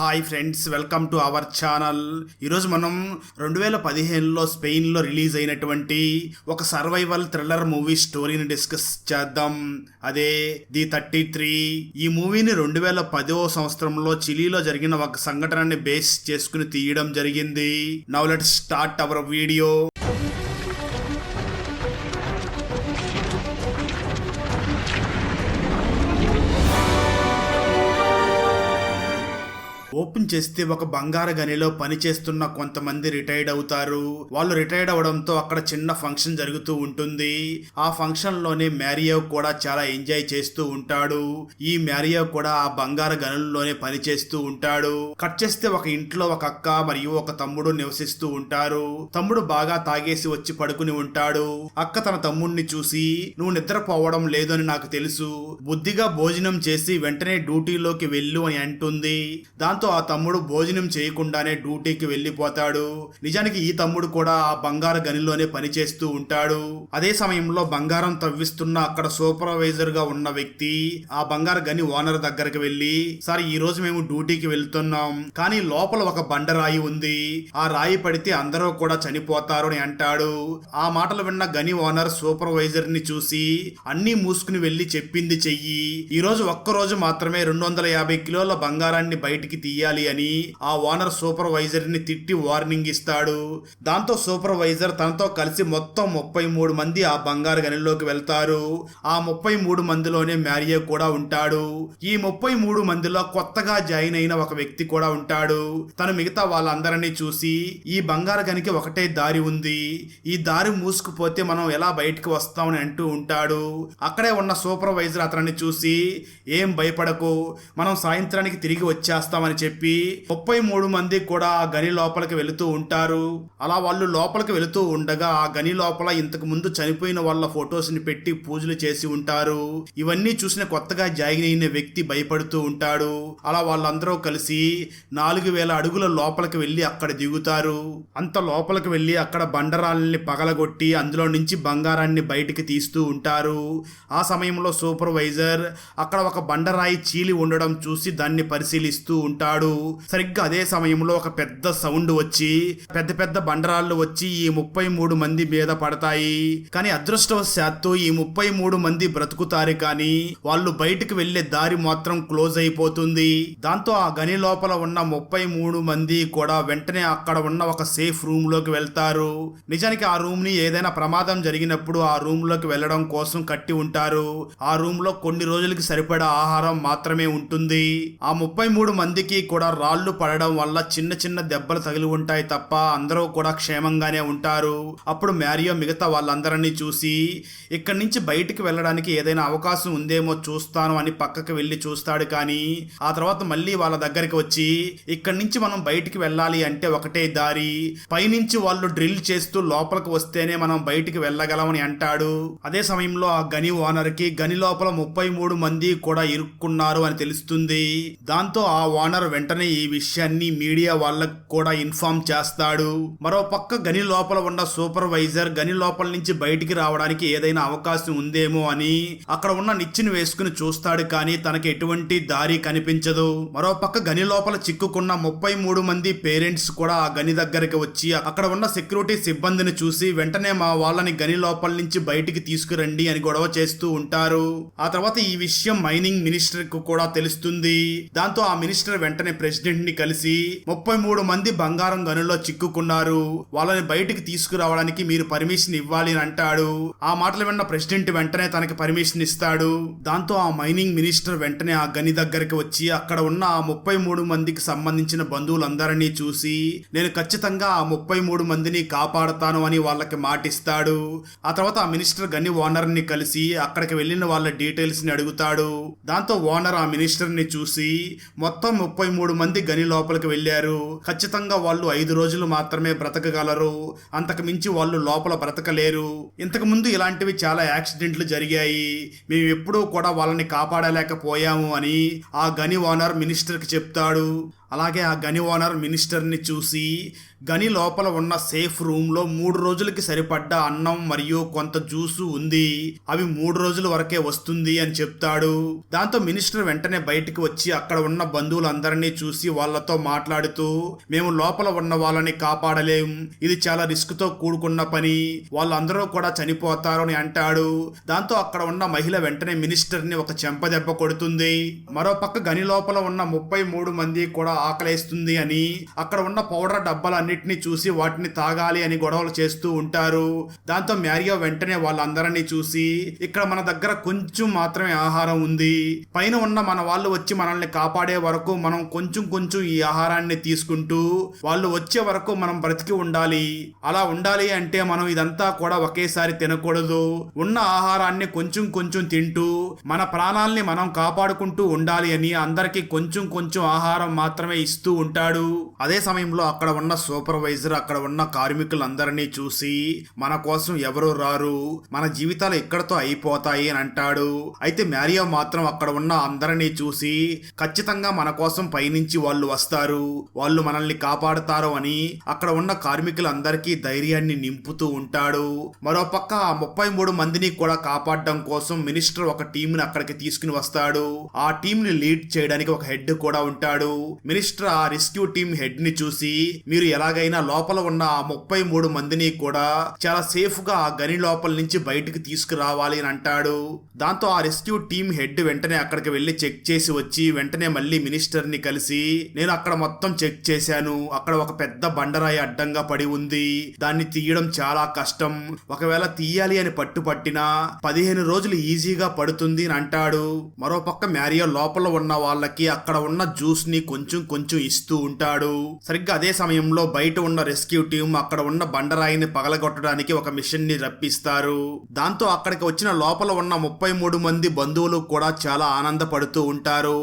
Hi friends welcome to our channel ఈరోజు మనం రెండు వేల పదిహేనులో స్పెయిన్లో రిలీజ్ అయినటువంటి ఒక సర్వైవల్ థ్రిల్లర్ మూవీ స్టోరీని డిస్కస్ చేద్దాం. అదే ది థర్టీ త్రీ. ఈ మూవీని రెండు వేల పదో సంవత్సరంలో చిలీలో జరిగిన ఒక సంఘటనని బేస్ చేసుకుని తీయడం జరిగింది. Now let start our video open చేస్తే ఒక బంగారు గనిలో పనిచేస్తున్న కొంతమంది రిటైర్డ్ అవుతారు. వాళ్ళు రిటైర్డ్ అవడంతో అక్కడ చిన్న ఫంక్షన్ జరుగుతూ ఉంటుంది. ఆ ఫంక్షన్లోనే మ్యారియో కూడా చాలా ఎంజాయ్ చేస్తూ ఉంటాడు. ఈ మ్యారియో కూడా ఆ బంగారు గనుల్లోనే పనిచేస్తూ ఉంటాడు. కట్ చేస్తే ఒక ఇంట్లో ఒక అక్క మరియు ఒక తమ్ముడు నివసిస్తూ ఉంటారు. తమ్ముడు బాగా తాగేసి వచ్చి పడుకుని ఉంటాడు. అక్క తన తమ్ముడిని చూసి నువ్వు నిద్రపోవడం లేదని నాకు తెలుసు. బుద్ధిగా భోజనం చేసి వెంటనే డ్యూటీలోకి వెళ్ళు అని అంటుంది. దాంతో ఆ తమ్ముడు భోజనం చేయకుండానే డ్యూటీకి వెళ్ళిపోతాడు. నిజానికి ఈ తమ్ముడు కూడా ఆ బంగారు గనిలోనే పనిచేస్తూ ఉంటాడు. అదే సమయంలో బంగారం తవ్విస్తున్న అక్కడ సూపర్వైజర్గా ఉన్న వ్యక్తి ఆ బంగారు గని ఓనర్ దగ్గరికి వెళ్ళి సార్ ఈ రోజు మేము డ్యూటీకి వెళ్తున్నాం కానీ లోపల ఒక బండరాయి ఉంది. ఆ రాయి పడితే అందరూ కూడా చనిపోతారు అని అంటాడు. ఆ మాటలు విన్న గని ఓనర్ సూపర్వైజర్ని చూసి అన్ని మూసుకుని వెళ్ళి చెప్పింది చెయ్యి. ఈ రోజు ఒక్క రోజు మాత్రమే రెండు వందల యాభై కిలోల బంగారాన్ని బయటికి తీయాలి అని ఆ ఓనర్ సూపర్వైజర్ని తిట్టి వార్నింగ్ ఇస్తాడు. దాంతో సూపర్వైజర్ తనతో కలిసి మొత్తం ముప్పై మూడు మంది ఆ బంగారు గనిలోకి వెళ్తారు. ఆ ముప్పై మూడు మందిలోనే మ్యారియో కూడా ఉంటాడు. ఈ ముప్పై మూడు మందిలో కొత్తగా జాయిన్ అయిన ఒక వ్యక్తి కూడా ఉంటాడు. తను మిగతా వాళ్ళందరినీ చూసి ఈ బంగారు గనికి ఒకటే దారి ఉంది. ఈ దారి మూసుకుపోతే మనం ఎలా బయటకు వస్తామని అంటూ ఉంటాడు. అక్కడే ఉన్న సూపర్వైజర్ అతన్ని చూసి ఏం భయపడకు. మనం సాయంత్రానికి తిరిగి వచ్చేస్తామని చెప్పి చెప్పి ముప్పై మూడు మంది కూడా ఆ గని లోపలికి వెళుతూ ఉంటారు. అలా వాళ్ళు లోపలికి వెళుతూ ఉండగా ఆ గని లోపల ఇంతకు ముందు చనిపోయిన వాళ్ళ ఫొటోస్ని పెట్టి పూజలు చేసి ఉంటారు. ఇవన్నీ చూసిన కొత్తగా జాయిన్ అయిన వ్యక్తి భయపడుతూ ఉంటాడు. అలా వాళ్ళందరూ కలిసి నాలుగు వేల అడుగుల లోపలికి వెళ్ళి అక్కడ దిగుతారు. అంత లోపలికి వెళ్ళి అక్కడ బండరాలని పగలగొట్టి అందులో నుంచి బంగారాన్ని బయటికి తీస్తూ ఉంటారు. ఆ సమయంలో సూపర్వైజర్ అక్కడ ఒక బండరాయి చీలి ఉండడం చూసి దాన్ని పరిశీలిస్తూ ఉంటాడు. సరిగ్గా అదే సమయంలో ఒక పెద్ద సౌండ్ వచ్చి పెద్ద పెద్ద బండరాళ్ళు వచ్చి ఈ ముప్పై మూడు మంది మీద పడతాయి. కానీ అదృష్టవశాత్తు ఈ ముప్పై మూడు మంది బ్రతుకుతారు కానీ వాళ్ళు బయటకు వెళ్ళే దారి మాత్రం క్లోజ్ అయిపోతుంది. దాంతో ఆ గని లోపల ఉన్న ముప్పై మూడు మంది కూడా వెంటనే అక్కడ ఉన్న ఒక సేఫ్ రూమ్లోకి వెళ్తారు. నిజానికి ఆ రూమ్ని ఏదైనా ప్రమాదం జరిగినప్పుడు ఆ రూమ్లోకి వెళ్ళడం కోసం కట్టి ఉంటారు. ఆ రూమ్లో కొన్ని రోజులకి సరిపడా ఆహారం మాత్రమే ఉంటుంది. ఆ ముప్పై మూడు మందికి కూడా రాళ్ళు పడడం వల్ల చిన్న చిన్న దెబ్బలు తగిలి ఉంటాయి తప్ప అందరూ కూడా క్షేమంగానే ఉంటారు. అప్పుడు మ్యారియో మిగతా వాళ్ళందరినీ చూసి ఇక్కడి నుంచి బయటికి వెళ్ళడానికి ఏదైనా అవకాశం ఉందేమో చూస్తాను అని పక్కకి వెళ్ళి చూస్తాడు కానీ ఆ తర్వాత మళ్ళీ వాళ్ళ దగ్గరికి వచ్చి ఇక్కడి నుంచి మనం బయటికి వెళ్ళాలి అంటే ఒకటే దారి. పైనుంచి వాళ్ళు డ్రిల్ చేస్తూ లోపలికి వస్తేనే మనం బయటికి వెళ్ళగలమని అంటాడు. అదే సమయంలో ఆ గని ఓనర్కి గని లోపల ముప్పై మూడు మంది కూడా ఇరుక్కున్నారు అని తెలుస్తుంది. దాంతో ఆ ఓనర్ వెంటనే ఈ విషయాన్ని మీడియా వాళ్ళకు కూడా ఇన్ఫార్మ్ చేస్తాడు. మరో పక్క గని లోపల ఉన్న సూపర్వైజర్ గని లోపల నుంచి బయటికి రావడానికి ఏదైనా అవకాశం ఉందేమో అని అక్కడ ఉన్న నిచ్చిని వేసుకుని చూస్తాడు కానీ తనకి ఎటువంటి దారి కనిపించదు. మరో పక్క గని లోపల చిక్కుకున్న ముప్పై మూడు మంది పేరెంట్స్ కూడా ఆ గని దగ్గరికి వచ్చి అక్కడ ఉన్న సెక్యూరిటీ సిబ్బందిని చూసి వెంటనే మా వాళ్ళని గని లోపల నుంచి బయటికి తీసుకురండి అని గొడవ చేస్తూ ఉంటారు. ఆ తర్వాత ఈ విషయం మైనింగ్ మినిస్టర్కు కూడా తెలుస్తుంది. దాంతో ఆ మినిస్టర్ వెంట వెంటనే ప్రెసిడెంట్ని కలిసి ముప్పై మూడు మంది బంగారం గనుల్లో చిక్కుకున్నారు. వాళ్ళని బయటికి తీసుకురావడానికి మీరు పర్మిషన్ ఇవ్వాలి అని అంటాడు. ఆ మాటలు విన్న ప్రెసిడెంట్ వెంటనే తనకి పర్మిషన్ ఇస్తాడు. దాంతో ఆ మైనింగ్ మినిస్టర్ వెంటనే ఆ గని దగ్గరికి వచ్చి అక్కడ ఉన్న ఆ ముప్పై మూడు మందికి సంబంధించిన బంధువులందరినీ చూసి నేను ఖచ్చితంగా ఆ ముప్పై మూడు మందిని కాపాడతాను అని వాళ్ళకి మాటిస్తాడు. ఆ తర్వాత ఆ మినిస్టర్ గని ఓనర్ని కలిసి అక్కడికి వెళ్ళిన వాళ్ళ డీటెయిల్స్ని అడుగుతాడు. దాంతో ఓనర్ ఆ మినిస్టర్ని చూసి మొత్తం ముప్పై మూడు మంది గని లోపలికి వెళ్ళారు. ఖచ్చితంగా వాళ్ళు ఐదు రోజులు మాత్రమే బ్రతకగలరు. అంతకు మించి వాళ్ళు లోపల బ్రతకలేరు. ఇంతకు ముందు ఇలాంటివి చాలా యాక్సిడెంట్లు జరిగాయి. మేము ఎప్పుడూ కూడా వాళ్ళని కాపాడలేకపోయాము అని ఆ గని ఓనర్ మినిస్టర్కి చెప్తాడు. అలాగే ఆ గని ఓనర్ మినిస్టర్ని చూసి గని లోపల ఉన్న సేఫ్ రూమ్లో మూడు రోజులకి సరిపడ్డ అన్నం మరియు కొంత జ్యూసు ఉంది. అవి మూడు రోజుల వరకే వస్తుంది అని చెప్తాడు. దాంతో మినిస్టర్ వెంటనే బయటికి వచ్చి అక్కడ ఉన్న బంధువులందరినీ చూసి వాళ్ళతో మాట్లాడుతూ మేము లోపల ఉన్న వాళ్ళని కాపాడలేం. ఇది చాలా రిస్క్తో కూడుకున్న పని. వాళ్ళందరూ కూడా చనిపోతారు అని అంటాడు. దాంతో అక్కడ ఉన్న మహిళ వెంటనే మినిస్టర్ని ఒక చెంపదెబ్బ కొడుతుంది. మరో పక్క గని లోపల ఉన్న ముప్పై మూడు మంది కూడా ఆకలేస్తుంది అని అక్కడ ఉన్న పౌడర్ డబ్బాలన్నింటినీ చూసి వాటిని తాగాలి అని గొడవలు చేస్తూ ఉంటారు. దాంతో మ్యారియో వెంటనే వాళ్ళందరినీ చూసి ఇక్కడ మన దగ్గర కొంచెం మాత్రమే ఆహారం ఉంది. పైన ఉన్న మన వాళ్ళు వచ్చి మనల్ని కాపాడే వరకు మనం కొంచెం కొంచెం ఈ ఆహారాన్ని తీసుకుంటూ వాళ్ళు వచ్చే వరకు మనం బ్రతికి ఉండాలి. అలా ఉండాలి అంటే మనం ఇదంతా కూడా ఒకేసారి తినకూడదు. ఉన్న ఆహారాన్ని కొంచెం కొంచెం తింటూ మన ప్రాణాల్ని మనం కాపాడుకుంటూ ఉండాలి అని అందరికీ కొంచెం కొంచెం ఆహారం మాత్రమే ఇస్తూ ఉంటాడు. అదే సమయంలో అక్కడ ఉన్న సూపర్వైజర్ అక్కడ ఉన్న కార్మికులందరినీ చూసి మన కోసం ఎవరు రారు? మన జీవితాలు ఇక్కడతో అయిపోతాయి అని అంటాడు. అయితే మ్యారియో మాత్రం అక్కడ ఉన్న అందరినీ చూసి ఖచ్చితంగా మన కోసం పైనుంచి వాళ్ళు వస్తారు. వాళ్ళు మనల్ని కాపాడుతారు అని అక్కడ ఉన్న కార్మికులందరికీ ధైర్యాన్ని నింపుతూ ఉంటాడు. మరోపక్క ఆ ముప్పై మూడు మందిని కూడా కాపాడడం కోసం మినిస్టర్ ఒక టీం ని అక్కడికి తీసుకుని వస్తాడు. ఆ టీం ని లీడ్ చేయడానికి ఒక హెడ్ కూడా ఉంటాడు. మినిస్టర్ ఆ రెస్క్యూ టీం హెడ్ని చూసి మీరు ఎలాగైనా లోపల ఉన్న ఆ ముప్పై మూడు మందిని కూడా చాలా సేఫ్గా ఆ గని లోపల నుంచి బయటకు తీసుకురావాలి అని అంటాడు. దాంతో ఆ రెస్క్యూ టీం హెడ్ వెంటనే అక్కడికి వెళ్ళి చెక్ చేసి వచ్చి వెంటనే మళ్ళీ మినిస్టర్ని కలిసి నేను అక్కడ మొత్తం చెక్ చేశాను. అక్కడ ఒక పెద్ద బండరాయి అడ్డంగా పడి ఉంది. దాన్ని తీయడం చాలా కష్టం. ఒకవేళ తీయాలి అని పట్టుపట్టినా పదిహేను రోజులు ఈజీగా పడుతుంది అని అంటాడు. మరోపక్క మ్యారియో లోపల ఉన్న వాళ్ళకి అక్కడ ఉన్న జ్యూస్ని కొంచెం కొంచెం ఇస్తూ ఉంటాడు. సరిగ్గా అదే సమయంలో బయట ఉన్న రెస్క్యూ టీం అక్కడ ఉన్న బండరాయిని పగలగొట్టడానికి ఒక మిషన్ని రప్పిస్తారు. దాంతో అక్కడికి వచ్చిన లోపల ఉన్న ముప్పై మూడు మంది బంధువులు కూడా చాలా ఆనందపడుతూ ఉంటారు.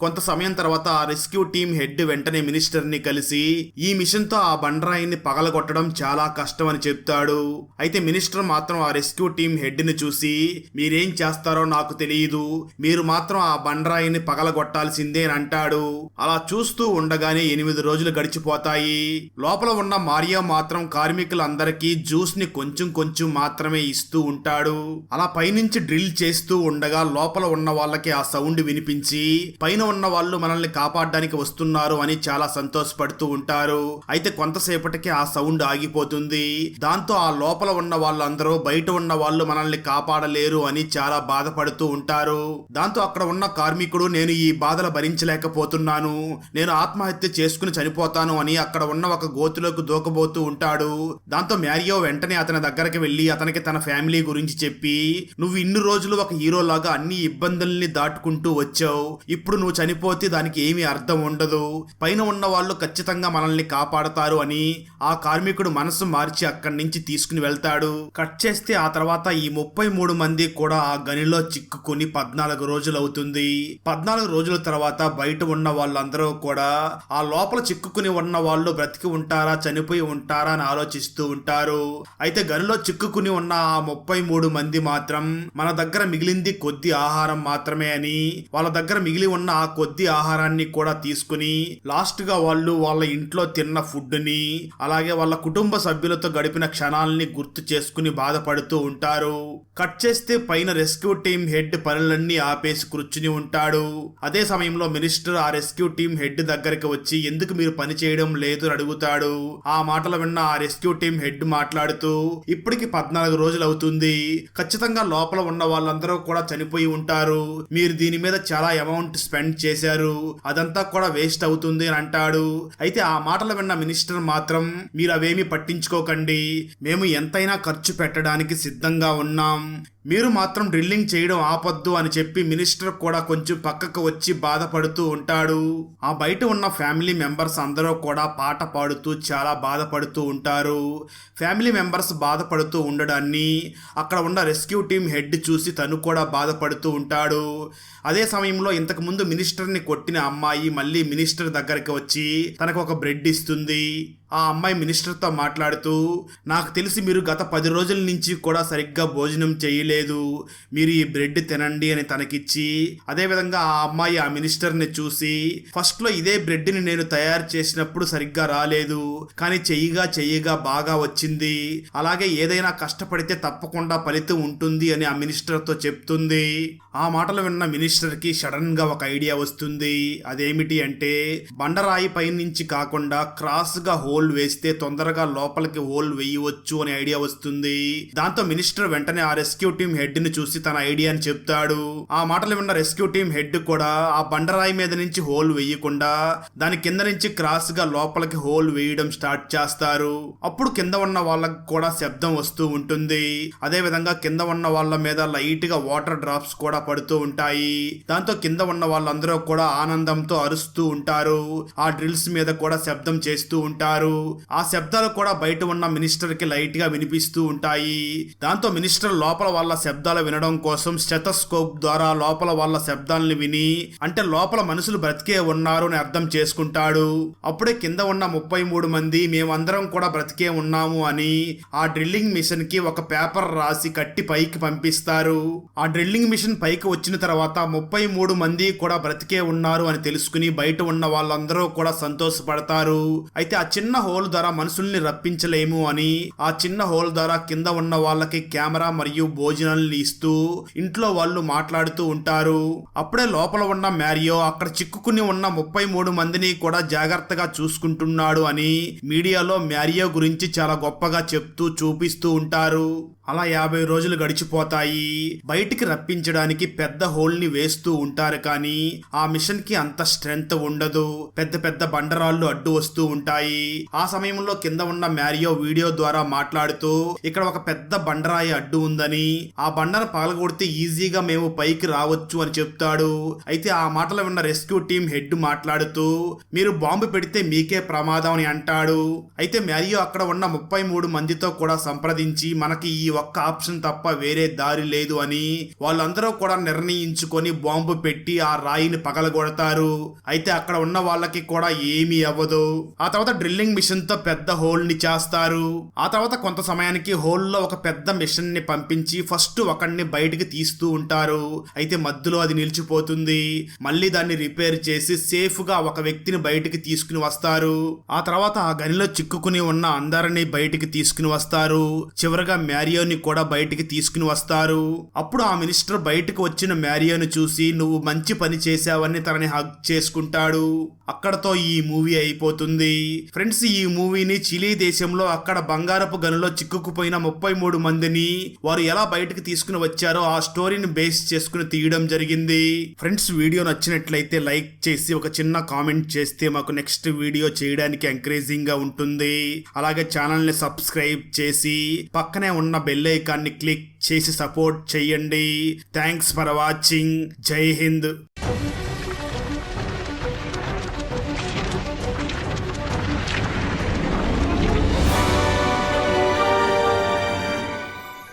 కొంత సమయం తర్వాత ఆ రెస్క్యూ టీం హెడ్ వెంటనే మినిస్టర్ని కలిసి ఈ మిషన్తో ఆ బండరాయిని పగలగొట్టడం చాలా కష్టం అని చెప్తాడు. అయితే మినిస్టర్ మాత్రం ఆ రెస్క్యూ టీం హెడ్ని చూసి మీరేం చేస్తారో నాకు తెలియదు మీరు మాత్రం ఆ బండరాయిని పగలగొట్టాల్సిందే అని అంటాడు. అలా చూస్తూ ఉండగానే ఎనిమిది రోజులు గడిచిపోతాయి. లోపల ఉన్న మారియా మాత్రం కార్మికులందరికీ జ్యూస్ని కొంచెం కొంచెం మాత్రమే ఇస్తూ ఉంటాడు. అలా పైనుంచి డ్రిల్ చేస్తూ ఉండగా లోపల ఉన్న వాళ్ళకి ఆ సౌండ్ వినిపించి పైన ఉన్న వాళ్ళు మనల్ని కాపాడడానికి వస్తున్నారు అని చాలా సంతోషపడుతూ ఉంటారు. అయితే కొంతసేపటికి ఆ సౌండ్ ఆగిపోతుంది. దాంతో ఆ లోపల ఉన్న వాళ్ళందరూ బయట ఉన్న వాళ్ళు మనల్ని కాపాడలేరు అని చాలా బాధపడుతూ ఉంటారు. దాంతో అక్కడ ఉన్న కార్మికుడు నేను ఈ బాధలు భరించలేకపోతున్నాను. నేను ఆత్మహత్య చేసుకుని చనిపోతాను అని అక్కడ ఉన్న ఒక గోతులోకి దూకబోతూ ఉంటాడు. దాంతో మ్యారియో వెంటనే అతని దగ్గరికి వెళ్ళి అతనికి తన ఫ్యామిలీ గురించి చెప్పి నువ్వు ఇన్ని రోజులు ఒక హీరో లాగా అన్ని ఇబ్బందుల్ని దాటుకుంటూ వచ్చావు. ఇప్పుడు నువ్వు చనిపోతే దానికి ఏమీ అర్థం ఉండదు. పైన ఉన్న వాళ్ళు ఖచ్చితంగా మనల్ని కాపాడతారు అని ఆ కార్మికుడు మనసు మార్చి అక్కడి నుంచి తీసుకుని వెళ్తాడు. కట్ చేస్తే ఆ తర్వాత ఈ ముప్పై మూడు మంది కూడా ఆ గనిలో చిక్కుకుని పద్నాలుగు రోజులు అవుతుంది. పద్నాలుగు రోజుల తర్వాత బయట ఉన్న వాళ్ళందరూ కూడా ఆ లోపల చిక్కుకుని ఉన్న వాళ్ళు బ్రతికి ఉంటారా చనిపోయి ఉంటారా అని ఆలోచిస్తూ ఉంటారు. అయితే గనిలో చిక్కుకుని ఉన్న ఆ ముప్పై మూడు మంది మాత్రం మన దగ్గర మిగిలింది కొద్ది ఆహారం మాత్రమే అని వాళ్ళ దగ్గర మిగిలి ఉన్న ఆ కొద్ది ఆహారాన్ని కూడా తీసుకుని లాస్ట్గా వాళ్ళు వాళ్ళ ఇంట్లో తిన్న ఫుడ్ని అలాగే వాళ్ళ కుటుంబ సభ్యులతో గడిపిన క్షణాలని గుర్తు చేసుకుని బాధపడుతూ ఉంటారు. కట్ చేస్తే పైన రెస్క్యూ టీం హెడ్ పనులన్నీ ఆపేసి కూర్చుని ఉంటాడు. అదే సమయంలో మినిస్టర్ ఆ రెస్క్యూ టీం హెడ్ దగ్గరికి వచ్చి ఎందుకు మీరు పని చేయడం లేదు? అని అడుగుతాడు. ఆ మాటలు విన్న ఆ రెస్క్యూ టీం హెడ్ మాట్లాడుతూ ఇప్పటికి పద్నాలుగు రోజులు అవుతుంది. ఖచ్చితంగా లోపల ఉన్న వాళ్ళందరూ కూడా చనిపోయి ఉంటారు. మీరు దీని మీద చాలా అమౌంట్ స్పెండ్ చేశారు. అదంతా కూడా వేస్ట్ అవుతుంది అని అంటాడు. అయితే ఆ మాటలు విన్న మినిస్టర్ మాత్రం మీరు అవేమి పట్టించుకోకండి. మేము ఎంతైనా ఖర్చు పెట్టడానికి సిద్ధంగా ఉన్నాం. మీరు మాత్రం డ్రిల్లింగ్ చేయడం ఆపొద్దు అని చెప్పి మినిస్టర్ కూడా కొంచెం పక్కకు వచ్చి బాధపడుతూ ఉంటాడు. ఆ బయట ఉన్న ఫ్యామిలీ మెంబర్స్ అందరూ కూడా పాట పాడుతూ చాలా బాధపడుతూ ఉంటారు. ఫ్యామిలీ మెంబర్స్ బాధపడుతూ ఉండడాన్ని అక్కడ ఉన్న రెస్క్యూ టీం హెడ్ చూసి తను కూడా బాధపడుతూ ఉంటాడు. అదే సమయంలో ఇంతకుముందు మినిస్టర్ని కొట్టిన అమ్మాయి మళ్ళీ మినిస్టర్ దగ్గరికి వచ్చి తనకు ఒక బ్రెడ్ ఇస్తుంది. ఆ అమ్మాయి మినిస్టర్తో మాట్లాడుతూ నాకు తెలిసి మీరు గత పది రోజుల నుంచి కూడా సరిగ్గా భోజనం చేయలేదు. మీరు ఈ బ్రెడ్ తినండి అని తనకిచ్చి అదేవిధంగా ఆ అమ్మాయి ఆ మినిస్టర్ని చూసి ఫస్ట్లో ఇదే బ్రెడ్ని నేను తయారు చేసినప్పుడు సరిగ్గా రాలేదు. కానీ చెయ్యిగా చెయ్యిగా బాగా వచ్చింది. అలాగే ఏదైనా కష్టపడితే తప్పకుండా ఫలితం ఉంటుంది అని ఆ మినిస్టర్తో చెప్తుంది. ఆ మాటలు విన్న మినిస్టర్కి సడన్గా ఒక ఐడియా వస్తుంది. అదేమిటి అంటే బండరాయి పై నుంచి కాకుండా క్రాస్గా హోల్ హోల్ వేస్తే తొందరగా లోపలికి హోల్ వేయవచ్చు అనే ఐడియా వస్తుంది. దాంతో మినిస్టర్ వెంటనే ఆ రెస్క్యూ టీం హెడ్ని చూసి తన ఐడియాని చెప్తాడు. ఆ మాటలు విన్న రెస్క్యూ టీం హెడ్ కూడా ఆ బండరాయి మీద నుంచి హోల్ వేయకుండా దాని కింద నుంచి క్రాస్గా లోపలికి హోల్ వేయడం స్టార్ట్ చేస్తారు. అప్పుడు కింద ఉన్న వాళ్ళకి కూడా శబ్దం వస్తూ ఉంటుంది. అదే విధంగా కింద ఉన్న వాళ్ళ మీద లైట్గా వాటర్ డ్రాప్స్ కూడా పడుతూ ఉంటాయి. దాంతో కింద ఉన్న వాళ్ళందరూ కూడా ఆనందంతో అరుస్తూ ఉంటారు. ఆ డ్రిల్స్ మీద కూడా శబ్దం చేస్తూ ఉంటారు. ఆ శబ్దాలు కూడా బయట ఉన్న మినిస్టర్కి లైట్గా వినిపిస్తూ ఉంటాయి. దాంతో మినిస్టర్ లోపల వాళ్ళ శబ్దాలు వినడం కోసం స్టెథోస్కోప్ ద్వారా లోపల వాళ్ళ శబ్దాలను విని అంటే లోపల మనుషులు బ్రతికే ఉన్నారు అని అర్థం చేసుకుంటాడు. అప్పుడే కింద ఉన్న ముప్పై మూడు మంది మేమందరం కూడా బ్రతికే ఉన్నాము అని ఆ డ్రిల్లింగ్ మిషన్కి ఒక పేపర్ రాసి కట్టి పైకి పంపిస్తారు. ఆ డ్రిల్లింగ్ మిషన్ పైకి వచ్చిన తర్వాత ముప్పై మూడు మంది కూడా బ్రతికే ఉన్నారు అని తెలుసుకుని బయట ఉన్న వాళ్ళందరూ కూడా సంతోషపడతారు. అయితే ఆ చిన్న చిన్న హోల్ ద్వారా మనుషుల్ని రప్పించలేము అని ఆ చిన్న హోల్ ద్వారా కింద ఉన్న వాళ్ళకి కెమెరా మరియు భోజనాలను ఇస్తూ ఇంట్లో వాళ్ళు మాట్లాడుతూ ఉంటారు. అప్పుడే లోపల ఉన్న మ్యారియో అక్కడ చిక్కుకుని ఉన్న ముప్పై మూడు మందిని కూడా జాగ్రత్తగా చూసుకుంటున్నాడు అని మీడియాలో మ్యారియో గురించి చాలా గొప్పగా చెప్తూ చూపిస్తూ ఉంటారు. అలా యాభై రోజులు గడిచిపోతాయి. బయటికి రప్పించడానికి పెద్ద హోల్ని వేస్తూ ఉంటారు కానీ ఆ మిషన్కి అంత స్ట్రెంగ్త్ ఉండదు. పెద్ద పెద్ద బండరాళ్ళు అడ్డు వస్తూ ఉంటాయి. ఆ సమయంలో కింద ఉన్న మ్యారియో వీడియో ద్వారా మాట్లాడుతూ ఇక్కడ ఒక పెద్ద బండరాయి అడ్డు ఉందని ఆ బండను పగలగొడితే ఈజీగా మేము పైకి రావచ్చు అని చెప్తాడు. అయితే ఆ మాటలు విన్న రెస్క్యూ టీం హెడ్ మాట్లాడుతూ మీరు బాంబు పెడితే మీకే ప్రమాదం అని అంటాడు. అయితే మ్యారియో అక్కడ ఉన్న ముప్పై మూడు మందితో కూడా సంప్రదించి మనకి ఈ ఒక్క ఆప్షన్ తప్ప వేరే దారి లేదు అని వాళ్ళందరూ కూడా నిర్ణయించుకొని బాంబు పెట్టి ఆ రాయిని పగలగొడతారు. అయితే అక్కడ ఉన్న వాళ్ళకి కూడా ఏమీ అవ్వదు. ఆ తర్వాత డ్రిల్లింగ్ మిషన్తో పెద్ద హోల్ని చేస్తారు. ఆ తర్వాత కొంత సమయానికి హోల్లో ఒక పెద్ద మిషన్ని పంపించి ఫస్ట్ ఒకడిని బయటికి తీస్తూ ఉంటారు. అయితే మధ్యలో అది నిలిచిపోతుంది. మళ్ళీ దాన్ని రిపేర్ చేసి సేఫ్గా ఒక వ్యక్తిని బయటికి తీసుకుని వస్తారు. ఆ తర్వాత ఆ గనిలో చిక్కుకుని ఉన్న అందరినీ బయటికి తీసుకుని వస్తారు. చివరగా మ్యారియోని కూడా బయటికి తీసుకుని వస్తారు. అప్పుడు ఆ మినిస్టర్ బయటకు వచ్చిన మ్యారియోను చూసి నువ్వు మంచి పని చేశావని తనని హగ్ చేసుకుంటాడు. అక్కడతో ఈ మూవీ అయిపోతుంది. ఫ్రెండ్స్ ఈ మూవీని చిలీ దేశంలో అక్కడ బంగారపు గనులో చిక్కుకుపోయిన ముప్పై మూడు మందిని వారు ఎలా బయటకు తీసుకుని వచ్చారో ఆ స్టోరీని బేస్ చేసుకుని తీయడం జరిగింది. ఫ్రెండ్స్ వీడియో నచ్చినట్లయితే లైక్ చేసి ఒక చిన్న కామెంట్ చేస్తే మాకు నెక్స్ట్ వీడియో చేయడానికి ఎంకరేజింగ్గా ఉంటుంది. అలాగే ఛానల్ని సబ్స్క్రైబ్ చేసి పక్కనే ఉన్న బెల్ ఐకాన్ని క్లిక్ చేసి సపోర్ట్ చేయండి. Thanks for watching Jai Hind